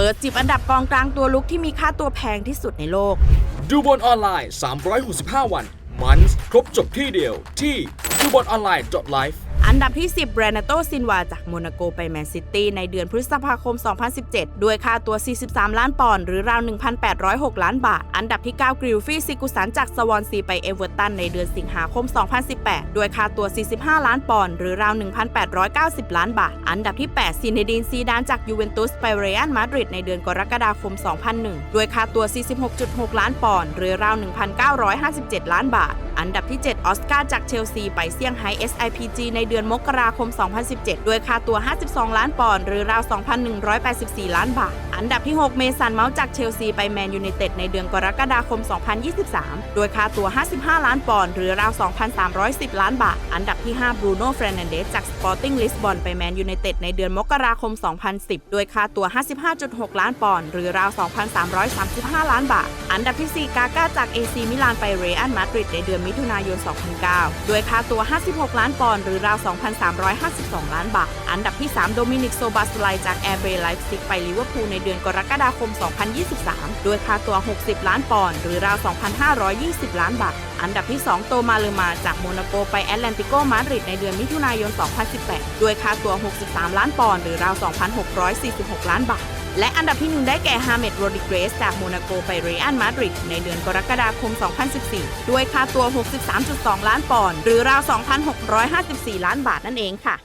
เปิดจิบอันดับกองกลางตัวลุกที่มีค่าตัวแพงที่สุดในโลก ดูบอลออนไลน์ 365 วัน มันครบจบที่เดียวที่ดูบอลออนไลน์ .life อันดับที่ 10 แบรนาโตซินวา จากโมนาโกไปแมนซิตี้ในเดือนพฤษภาคม 2017 ด้วยค่าตัว 43 ล้านปอนด์หรือราว 1,806 ล้านบาท อันดับที่ 9 กริลฟี่ซิกุสันจากสวอนซีไปเอเวอร์ตันในเดือนสิงหาคม 2018 ด้วยค่าตัว 45 ล้านปอนด์หรือราว 1,890 ล้านบาท อันดับที่ 8 ซินเนดีนซีดานจากยูเวนตุสไปเรอัลมาดริดในเดือนกรกฎาคม 2001 ด้วยค่าตัว 46.6 ล้านปอนด์หรือราว 1,957 ล้านบาท อันดับที่ 7 ออสการ์จากเชลซี ไปเซี่ยงไฮ้ SIPG ในเดือนมกราคม 2017 ด้วยค่าตัว 52 ล้านปอนด์หรือราว 2,184 ล้านบาท อันดับที่ 6 เมสันเมาส์จากเชลซี ไปแมนยูไนเต็ดในเดือนกรกฎาคม 2023 ด้วยค่าตัว 55 ล้านปอนด์หรือราว 2,310 ล้านบาท อันดับที่ 5 บรูโน่เฟรนันเดสจากสปอร์ติ้งลิสบอนไปแมนยูไนเต็ดในเดือนมกราคม 2010 ด้วยค่าตัว 55.6 ล้านปอนด์หรือราว 2,335 ล้านบาท อันดับที่ 4 กาก้าจากเอซีมิลานไปเรอัลมาดริดในเดือนมิถุนายน 2009 ด้วยค่าตัว 56 ล้านปอนด์หรือราว 2,352 ล้านบาท อันดับที่ 3 โดมินิกโซบาสไลจากแอร์เบย์ไลฟ์ซิกไปลิเวอร์พูลในเดือนกรกฎาคม 2023 ด้วยค่าตัว 60 ล้านปอนด์หรือราว 2,520 ล้านบาท อันดับที่ 2 โตมาเลมาจากโมนาโกไปแอตแลนติโกมาดริดในเดือนมิถุนายน 2018 ด้วยค่าตัว 63 ล้านปอนด์หรือราว 2,646 ล้านบาท และอันดับที่ 1 ได้แก่ฮาเมดโรดิเกรสจากโมนาโกไปเรอัลมาดริดในเดือนกรกฎาคม 2014 ด้วยค่าตัว 63.2 ล้านปอนด์หรือราว 2,654 ล้านบาทนั่นเองค่ะ